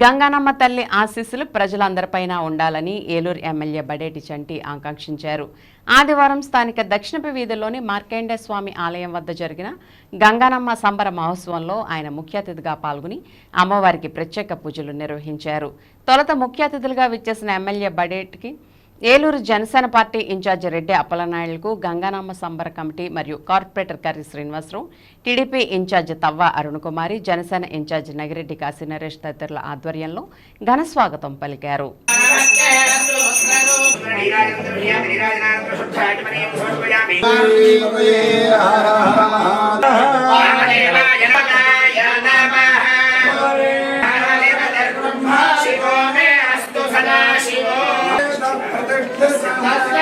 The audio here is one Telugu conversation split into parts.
గంగానమ్మ తల్లి ఆశీస్సులు ప్రజలందరిపైన ఉండాలని ఏలూరు ఎమ్మెల్యే బడేటి చంటి ఆకాంక్షించారు. ఆదివారం స్థానిక దక్షిణపు వీధిలోని మార్కండే స్వామి ఆలయం వద్ద జరిగిన గంగానమ్మ సంబర మహోత్సవంలో ఆయన ముఖ్య అతిథిగా పాల్గొని అమ్మవారికి ప్రత్యేక పూజలు నిర్వహించారు. తొలుత ముఖ్య అతిథులుగా విచ్చేసిన ఎమ్మెల్యే బడేటికి ఏలూరు జనసేన పార్టీ ఇన్ఛార్జి రెడ్డి అప్పలనాయుడుకు గంగానామ సంబర కమిటీ మరియు corporator Karri Srinivasarao TDP incharge Tavva Arunakumari Janasena incharge Nagireddy Kasi Naresh తదితరుల ఆధ్వర్యంలో ఘన స్వాగతం పలికారు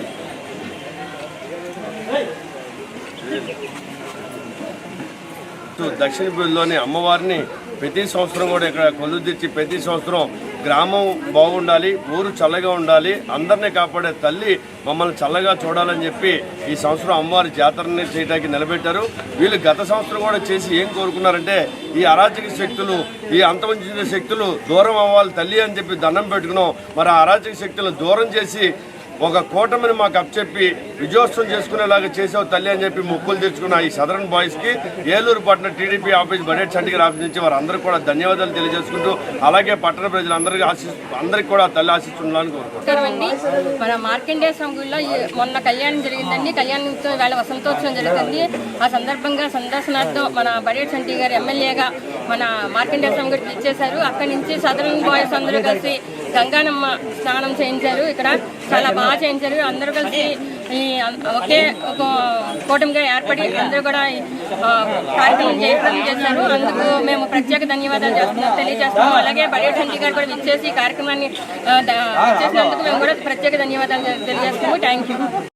దక్షిణ బిల్లులోని అమ్మవారిని ప్రతి సంవత్సరం కూడా ఇక్కడ కొలు తెచ్చి ప్రతి సంవత్సరం గ్రామం బాగుండాలి ఊరు చల్లగా ఉండాలి అందరినీ కాపాడే తల్లి మమ్మల్ని చల్లగా చూడాలని చెప్పి ఈ సంవత్సరం అమ్మవారి జాతరని చేయడానికి నిలబెట్టారు. వీళ్ళు గత సంవత్సరం కూడా చేసి ఏం కోరుకున్నారంటే ఈ అరాచక శక్తులు ఈ అంతమందించిన శక్తులు దూరం అవ్వాలి తల్లి అని చెప్పి దండం పెట్టుకున్నాం. మరి ఆ అరాచక శక్తులు దూరం చేసి ఒక కూటమిని మాకు అప్పచెప్పి విజయోత్సవం చేసుకునేలాగా చేసావు తల్లి అని చెప్పి ముక్కులు తెచ్చుకున్న ఈ సదరన్ బాయ్స్కి ఏలూరు పట్టణ TDP office budget Chandigarh office నుంచి వారందరూ కూడా ధన్యవాదాలు తెలియజేసుకుంటూ అలాగే పట్టణ ప్రజలందరికీ ఆశిస్తు అందరికీ కూడా తల్లి ఆశిస్తుండాలని కోరుకుంటున్నాను మన మార్కండేయ స్వామి మొన్న కళ్యాణం జరిగిందండి. కళ్యాణంతో వేళ వసంతోత్సవం జరుగుతుంది. ఆ సందర్భంగా సందర్శనార్థం మన బడేట్ సంటి గారు ఎమ్మెల్యేగా మన మార్కండేయ స్వామి పిలిచేశారు అక్కడి నుంచి సదరన్ బాయ్స్ అందరూ కలిసి గంగానమ్మ స్నానం చేయించారు. ఇక్కడ చాలా బాగా చేయించారు. అందరూ కలిసి ఈ ఒకే ఒక కూటమిగా ఏర్పడి అందరూ కూడా కార్యక్రమం చేయడం చేశారు. అందుకు మేము ప్రత్యేక ధన్యవాదాలు చేస్తున్నాం తెలియజేస్తున్నాం. అలాగే బడేట్ సంటి గారు కూడా విచ్చేసి కార్యక్రమాన్ని చేసినందుకు ఇచ్చేసినందుకు మేము కూడా ప్రత్యేక ధన్యవాదాలు తెలియజేస్తున్నాము. Thank you